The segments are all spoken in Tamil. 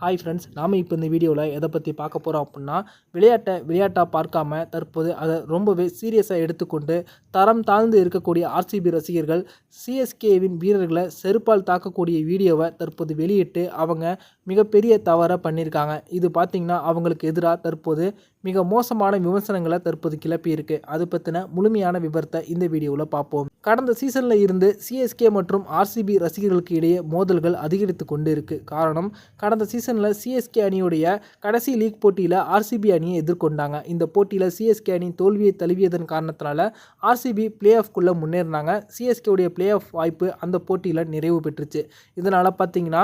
ஹாய் ஃப்ரெண்ட்ஸ் நாம் இப்போ இந்த வீடியோவில் எதை பற்றி பார்க்க போகிறோம் அப்படின்னா விளையாட்டை விளையாட்டாக பார்க்காம தற்போது அதை ரொம்பவே சீரியஸாக எடுத்துக்கொண்டு தரம் தாழ்ந்து இருக்கக்கூடிய ஆர்சிபி ரசிகர்கள் சிஎஸ்கேவின் வீரர்களை செருப்பால் தாக்கக்கூடிய வீடியோவை தற்போது வெளியிட்டு அவங்க மிகப்பெரிய தவறை பண்ணியிருக்காங்க. இது பார்த்திங்கன்னா அவங்களுக்கு எதிராக தற்போது மிக மோசமான விமர்சனங்களை தற்போது கிளப்பியிருக்கு. அது பற்றின முழுமையான விவரத்தை இந்த வீடியோவில் பார்ப்போம். கடந்த சீசனில் இருந்து சிஎஸ்கே மற்றும் ஆர்சிபி ரசிகர்களுக்கு இடையே மோதல்கள் அதிகரித்து கொண்டு இருக்குது காரணம் கடந்த சீசனில் சிஎஸ்கே அணியுடைய கடைசி லீக் போட்டியில் ஆர்சிபி அணியை எதிர்கொண்டாங்க. இந்த போட்டியில் சிஎஸ்கே அணி தோல்வியை தழுவியதன் காரணத்தினால ஆர்சிபி பிளே ஆஃப்குள்ளே முன்னேறினாங்க. சிஎஸ்கேவுடைய பிளே ஆஃப் வாய்ப்பு அந்த போட்டியில் நிறைவு பெற்றுச்சு. இதனால் பார்த்தீங்கன்னா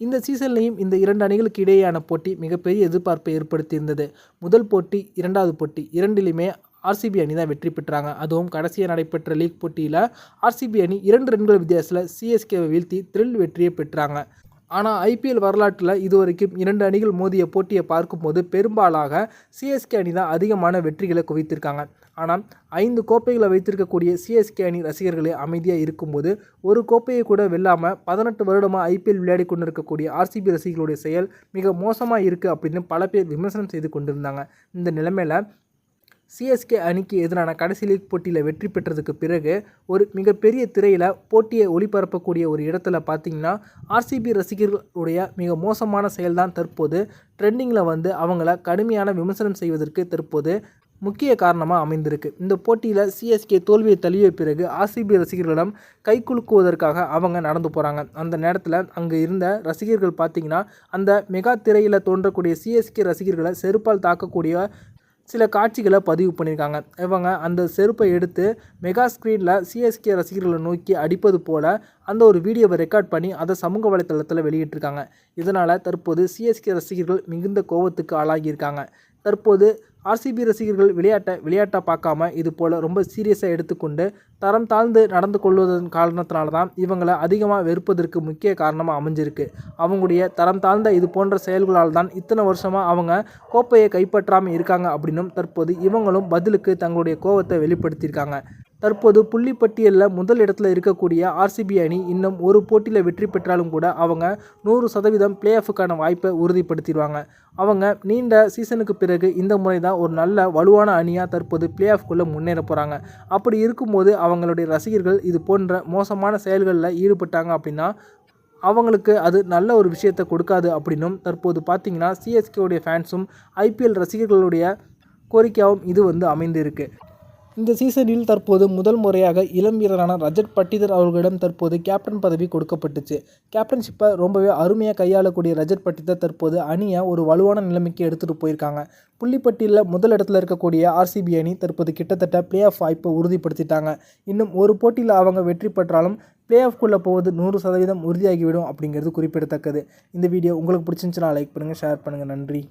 இந்த சீசன்லையும் இந்த இரண்டு அணிகளுக்கு இடையேயான போட்டி மிகப்பெரிய எதிர்பார்ப்பை ஏற்படுத்தியிருந்தது. முதல் போட்டி இரண்டாவது போட்டி இரண்டிலுமே ஆர்சிபி அணி தான் வெற்றி பெற்றாங்க. அதுவும் கடைசியாக நடைபெற்ற லீக் போட்டியில் ஆர்சிபி அணி இரண்டு ரன்கள் வித்தியாசத்தில் சிஎஸ்கேவை வீழ்த்தி த்ரில் வெற்றியை பெற்றாங்க. ஆனால் ஐபிஎல் வரலாற்றில் இதுவரைக்கும் இரண்டு அணிகள் மோதிய போட்டியை பார்க்கும்போது பெரும்பாலாக சிஎஸ்கே அணி தான் அதிகமான வெற்றிகளை குவித்திருக்காங்க. ஆனால் ஐந்து கோப்பைகளை வைத்திருக்கக்கூடிய சிஎஸ்கே அணி ரசிகர்களே அமைதியாக இருக்கும்போது ஒரு கோப்பையை கூட வெல்லாமல் பதினெட்டு வருடமாக ஐபிஎல் விளையாடி கொண்டிருக்கக்கூடிய ஆர்சிபி ரசிகர்களுடைய செயல் மிக மோசமாக இருக்குது அப்படின்னு பல பேர் விமர்சனம் செய்து கொண்டிருந்தாங்க. இந்த நிலைமையில் சிஎஸ்கே அணிக்கு எதிரான கடைசி லீக் போட்டியில் வெற்றி பெற்றதுக்கு பிறகு ஒரு மிகப்பெரிய திரையில் போட்டியை ஒளிபரப்பக்கூடிய ஒரு இடத்துல பார்த்தீங்கன்னா ஆர்சிபி ரசிகர்களுடைய மிக மோசமான செயல்தான் தற்போது. ட்ரெண்டிங்கில் வந்து அவங்கள கடுமையான விமர்சனம் செய்வதற்கு தற்போது முக்கிய காரணமாக அமைந்திருக்கு. இந்த போட்டியில் சிஎஸ்கே தோல்வியை தழுவிய பிறகு ஆர்சிபி ரசிகர்களிடம் கை குலுக்குவதற்காக அவங்க நடந்து போகிறாங்க அந்த நேரத்தில் அங்கே இருந்த ரசிகர்கள் பார்த்திங்கன்னா அந்த மெகா திரையில் தோன்றக்கூடிய சிஎஸ்கே ரசிகர்களை செருப்பால் தாக்கக்கூடிய சில காட்சிகளை பதிவு பண்ணியிருக்காங்க. இவங்க அந்த செருப்பை எடுத்து மெகா ஸ்க்ரீனில் சிஎஸ்கே ரசிகர்களை நோக்கி அடிப்பது போல் அந்த ஒரு வீடியோவை ரெக்கார்ட் பண்ணி அதை சமூக வலைத்தளத்தில் வெளியிட்டிருக்காங்க. இதனால் தற்போது சிஎஸ்கே ரசிகர்கள் மிகுந்த கோபத்துக்கு ஆளாகியிருக்காங்க. தற்போது ஆர்சிபி ரசிகர்கள் விளையாட்டை விளையாட்டாக பார்க்காம இது போல் ரொம்ப சீரியஸாக எடுத்துக்கொண்டு தரம் தாழ்ந்து நடந்து கொள்வதன் காரணத்தினால தான் இவங்களை அதிகமாக வெறுப்பதற்கு முக்கிய காரணமாக அமைஞ்சிருக்கு. அவங்களுடைய தரம் தாழ்ந்த இது போன்ற செயல்களால் தான் இத்தனை வருஷமாக அவங்க கோப்பையை கைப்பற்றாமல் இருக்காங்க அப்படின்னும் தற்போது இவங்களும் பதிலுக்கு தங்களுடைய கோபத்தை வெளிப்படுத்தியிருக்காங்க. தற்போது புள்ளிப்பட்டியலில் முதல் இடத்துல இருக்கக்கூடிய ஆர்சிபி அணி இன்னும் ஒரு போட்டியில் வெற்றி பெற்றாலும் கூட அவங்க நூறு சதவீதம் பிளே ஆஃபுக்கான வாய்ப்பை உறுதிப்படுத்திடுவாங்க. அவங்க நீண்ட சீசனுக்கு பிறகு இந்த முறை தான் ஒரு நல்ல வலுவான அணியாக தற்போது பிளே ஆஃப்குள்ளே முன்னேற போகிறாங்க அப்படி இருக்கும்போது அவங்களுடைய ரசிகர்கள் இது போன்ற மோசமான செயல்களில் ஈடுபட்டாங்க அப்படின்னா அவங்களுக்கு அது நல்ல ஒரு விஷயத்தை கொடுக்காது அப்படின்னும் தற்போது பார்த்திங்கன்னா சிஎஸ்கேவுடைய ஃபேன்ஸும் ஐபிஎல் ரசிகர்களுடைய கோரிக்கையாகவும் இது வந்து அமைந்திருக்கு. இந்த சீசனில் தற்போது முதல் முறையாக இளம் வீரரான ரஜத் பட்டிதர் அவர்களிடம் தற்போது கேப்டன் பதவி கொடுக்கப்பட்டுச்சு. கேப்டன்ஷிப்பை ரொம்பவே அருமையாக கையாளக்கூடிய ரஜத் பட்டிதர் தற்போது அணியை ஒரு வலுவான நிலைமைக்கு எடுத்துகிட்டு போயிருக்காங்க. புள்ளிப்பட்டியில் முதல் இடத்துல இருக்கக்கூடிய ஆர்சிபி அணி தற்போது கிட்டத்தட்ட பிளே ஆஃப் வாய்ப்பை உறுதிப்படுத்திட்டாங்க. இன்னும் ஒரு போட்டியில் அவங்க வெற்றி பெற்றாலும் பிளே ஆஃப்குள்ளே போவது நூறு சதவீதம் உறுதியாகிவிடும் அப்படிங்கிறது குறிப்பிடத்தக்கது. இந்த வீடியோ உங்களுக்கு பிடிச்சிருந்துச்சுன்னா லைக் பண்ணுங்கள் ஷேர் பண்ணுங்கள் நன்றி.